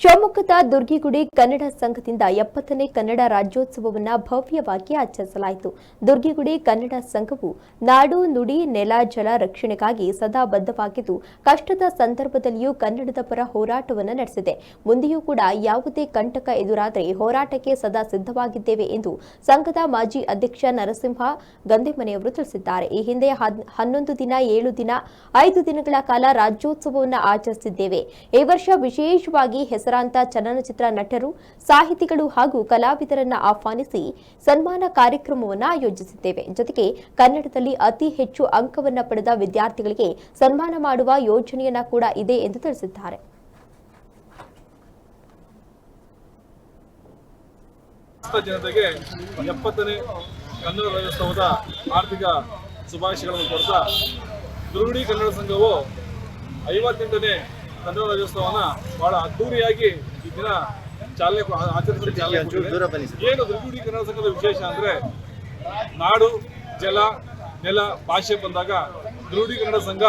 ಶಿವಮೊಗ್ಗದ ದುರ್ಗಿಗುಡಿ ಕನ್ನಡ ಸಂಘದಿಂದ ಎಪ್ಪತ್ತನೇ ಕನ್ನಡ ರಾಜ್ಯೋತ್ಸವವನ್ನು ಭವ್ಯವಾಗಿ ಆಚರಿಸಲಾಯಿತು. ದುರ್ಗಿಗುಡಿ ಕನ್ನಡ ಸಂಘವು ನಾಡು, ನುಡಿ, ನೆಲ, ಜಲ ರಕ್ಷಣೆಗಾಗಿ ಸದಾ ಬದ್ಧವಾಗಿದ್ದು, ಕಷ್ಟದ ಸಂದರ್ಭದಲ್ಲಿಯೂ ಕನ್ನಡದ ಪರ ಹೋರಾಟವನ್ನು ನಡೆಸಿದೆ. ಮುಂದೆಯೂ ಕೂಡ ಯಾವುದೇ ಕಂಟಕ ಎದುರಾದರೆ ಹೋರಾಟಕ್ಕೆ ಸದಾ ಸಿದ್ಧವಾಗಿದ್ದೇವೆ ಎಂದು ಸಂಘದ ಮಾಜಿ ಅಧ್ಯಕ್ಷ ನರಸಿಂಹ ಗಂದೆಮನೆಯವರು ತಿಳಿಸಿದ್ದಾರೆ. ಈ ಹಿಂದೆ ಹನ್ನೊಂದು ದಿನ, ಏಳು ದಿನ, ಐದು ದಿನಗಳ ಕಾಲ ರಾಜ್ಯೋತ್ಸವವನ್ನು ಆಚರಿಸಿದ್ದೇವೆ. ಈ ವರ್ಷ ವಿಶೇಷವಾಗಿ ಹೆಸರಾಂತ ಚಲನಚಿತ್ರ ನಟರು, ಸಾಹಿತಿಗಳು ಹಾಗೂ ಕಲಾವಿದರನ್ನ ಆಹ್ವಾನಿಸಿ ಸನ್ಮಾನ ಕಾರ್ಯಕ್ರಮವನ್ನು ಆಯೋಜಿಸಿದ್ದೇವೆ ಜೊತೆಗೆ ಕನ್ನಡದಲ್ಲಿ ಅತಿ ಹೆಚ್ಚು ಅಂಕವನ್ನು ಪಡೆದ ವಿದ್ಯಾರ್ಥಿಗಳಿಗೆ ಸನ್ಮಾನ ಮಾಡುವ ಯೋಜನೆಯನ್ನ ಕೂಡ ಇದೆ ಎಂದು ತಿಳಿಸಿದ್ದಾರೆ. ಜನತೆಗೆ ಎಪ್ಪತ್ತನೇ ಕನ್ನಡ ರಾಜ್ಯೋತ್ಸವದ ಆರ್ಥಿಕ ಶುಭಾಶಯಗಳನ್ನು ಕೊಡ್ತಾ ದುರುಡಿ ಕನ್ನಡ ಸಂಘವು ಐವತ್ತೆಂಟನೇ ಕನ್ನಡ ರಾಜ್ಯೋತ್ಸವನ ಬಹಳ ಅದ್ದೂರಿಯಾಗಿ ಈ ದಿನ ಚಾಲನೆ ಆಚರಿಸಲು ಚಾಲನೆ. ಏನು ದುರ್ಗುಡಿ ಕನ್ನಡ ಸಂಘದ ವಿಶೇಷ ಅಂದ್ರೆ ನಾಡು ಜಲ ನೆಲ ಭಾಷೆ ಬಂದಾಗ ದುರುಡಿ ಕನ್ನಡ ಸಂಘ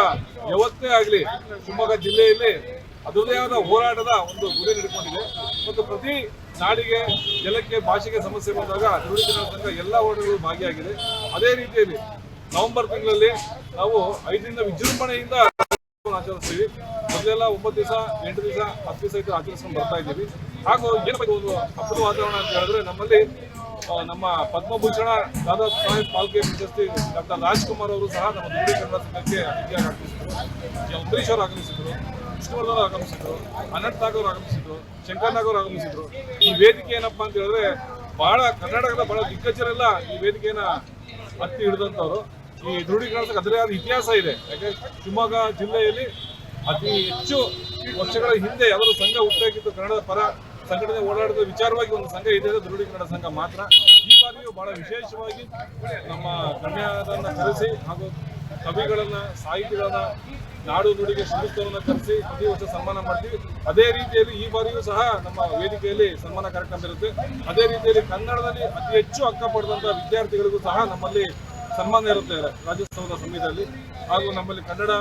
ಯಾವತ್ತೇ ಆಗಲಿ ಶಿವಮೊಗ್ಗ ಜಿಲ್ಲೆಯಲ್ಲಿ ಅದರದೇ ಆದ ಹೋರಾಟದ ಒಂದು ಗುರಿ ಹಿಡ್ಕೊಂಡಿದೆ ಮತ್ತು ಪ್ರತಿ ನಾಡಿಗೆ ಜಲಕ್ಕೆ ಭಾಷೆಗೆ ಸಮಸ್ಯೆ ಬಂದಾಗ ದುರುಡಿ ಕನ್ನಡ ಸಂಘ ಎಲ್ಲ ಹೋರಾಟಗಳು ಭಾಗಿಯಾಗಿದೆ ಅದೇ ರೀತಿಯಲ್ಲಿ ನವೆಂಬರ್ ತಿಂಗಳಲ್ಲಿ ನಾವು ಐದರಿಂದ ವಿಜೃಂಭಣೆಯಿಂದ ಆಚರಿಸ್ತೀವಿ. ಮೊದಲೆಲ್ಲ ಒಂಬತ್ತು ದಿವಸ, ಎಂಟು ದಿವಸ, ಹತ್ತು ದಿವಸ ಇದ್ದು ಆಚರಿಸ್ಕೊಂಡು ಬರ್ತಾ ಇದ್ದೀವಿ. ಹಾಗೂ ಏನಪ್ಪ ಒಂದು ಹಬ್ಬದ ವಾತಾವರಣ ಅಂತ ಹೇಳಿದ್ರೆ ನಮ್ಮಲ್ಲಿ ನಮ್ಮ ಪದ್ಮಭೂಷಣ ದಾದಾ ಸಾಹೇಬ್ ಪಾಲ್ಕೆ ಪ್ರಶಸ್ತಿ ಡಾಕ್ಟರ್ ರಾಜ್ಕುಮಾರ್ ಅವರು ಸಹ ನಮ್ಮ ದೂರಿ ಕನ್ನಡ ಸಂಘಕ್ಕೆ ಅತಿಥಿಯಾಗಿ ಆಗಮಿಸಿದ್ರು. ಅಂಬರೀಶ್ ಅವರು ಆಗಮಿಸಿದ್ರು, ವಿಷ್ಣುವರ್ಧನ್ ಆಗಮಿಸಿದ್ರು, ಅನಂತ್ ನಾಗ್ ಅವರು ಆಗಮಿಸಿದ್ರು, ಶಂಕರ್ ನಾಗವ್ರು ಆಗಮಿಸಿದ್ರು. ಈ ವೇದಿಕೆ ಏನಪ್ಪಾ ಅಂತ ಹೇಳಿದ್ರೆ ಬಹಳ ಕರ್ನಾಟಕದ ಬಹಳ ದಿಗ್ಗಜರೆಲ್ಲ ಈ ವೇದಿಕೆಯನ್ನ ಹತ್ತಿ ಹಿಡಿದಂಥವ್ರು. ಈ ದೃಢೀಕರಣಕ್ಕೆ ಅದರೇ ಆದ ಇತಿಹಾಸ ಇದೆ. ಯಾಕೆ? ಶಿವಮೊಗ್ಗ ಜಿಲ್ಲೆಯಲ್ಲಿ ಅತಿ ಹೆಚ್ಚು ವರ್ಷಗಳ ಹಿಂದೆ ಯಾವ್ದಾದ್ರು ಸಂಘ ಹುಟ್ಟಾಗಿತ್ತು. ಕನ್ನಡದ ಪರ ಸಂಘಟನೆ ಓಡಾಡಿದ ವಿಚಾರವಾಗಿ ಒಂದು ಸಂಘ ಇದೆ ದೃಢೀಕರಣ ಸಂಘ ಮಾತ್ರ. ಈ ಬಾರಿಯೂ ಬಹಳ ವಿಶೇಷವಾಗಿ ನಮ್ಮ ಗಣ್ಯರನ್ನ ಕರೆಸಿ ಹಾಗೂ ಕವಿಗಳನ್ನ, ಸಾಹಿತಿಗಳನ್ನ, ನಾಡು ನುಡಿಗೆ ಶ್ರೀಸ್ತವನ್ನ ಕರೆಸಿ ಪ್ರತಿ ವರ್ಷ ಸನ್ಮಾನ ಮಾಡ್ತೀವಿ. ಅದೇ ರೀತಿಯಲ್ಲಿ ಈ ಬಾರಿಯೂ ಸಹ ನಮ್ಮ ವೇದಿಕೆಯಲ್ಲಿ ಸನ್ಮಾನ ಕಾರ್ಯಕ್ರಮ ಇರುತ್ತೆ. ಅದೇ ರೀತಿಯಲ್ಲಿ ಕನ್ನಡದಲ್ಲಿ ಅತಿ ಹೆಚ್ಚು ಅಂಕ ಪಡೆದಂತ ವಿದ್ಯಾರ್ಥಿಗಳಿಗೂ ಸಹ ನಮ್ಮಲ್ಲಿ ಸನ್ಮಾನ ಇರುತ್ತೆ ರಾಜ್ಯೋತ್ಸವದ ಸಮಯದಲ್ಲಿ. ಹಾಗೂ ನಮ್ಮಲ್ಲಿ ಕನ್ನಡ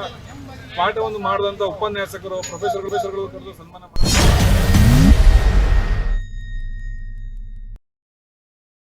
ಪಾಠವನ್ನು ಮಾಡಿದಂಥ ಉಪನ್ಯಾಸಕರು ಪ್ರೊಫೆಸರ್ ಪ್ರೊಫೆಸರ್ಗಳು ಕರೆದು ಸನ್ಮಾನ